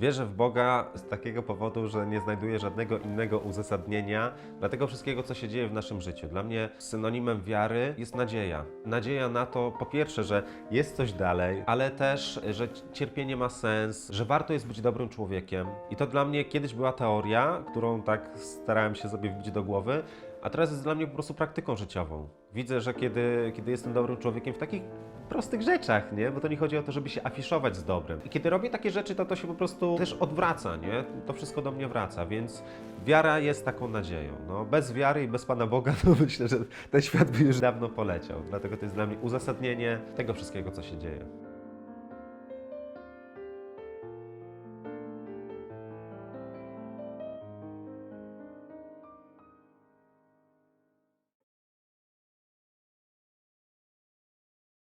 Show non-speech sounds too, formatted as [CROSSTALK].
Wierzę w Boga z takiego powodu, że nie znajduję żadnego innego uzasadnienia dla tego wszystkiego, co się dzieje w naszym życiu. Dla mnie synonimem wiary jest nadzieja. Nadzieja na to, po pierwsze, że jest coś dalej, ale też, że cierpienie ma sens, że warto jest być dobrym człowiekiem. I to dla mnie kiedyś była teoria, którą tak starałem się sobie wbić do głowy, a teraz jest dla mnie po prostu praktyką życiową. Widzę, że kiedy, kiedy jestem dobrym człowiekiem w takich prostych rzeczach, nie? Bo to nie chodzi o to, żeby się afiszować z dobrem. I kiedy robię takie rzeczy, to to się po prostu też odwraca, nie? To wszystko do mnie wraca, więc wiara jest taką nadzieją. No, bez wiary i bez Pana Boga, [LAUGHS] to myślę, że ten świat by już dawno poleciał. Dlatego to jest dla mnie uzasadnienie tego wszystkiego, co się dzieje.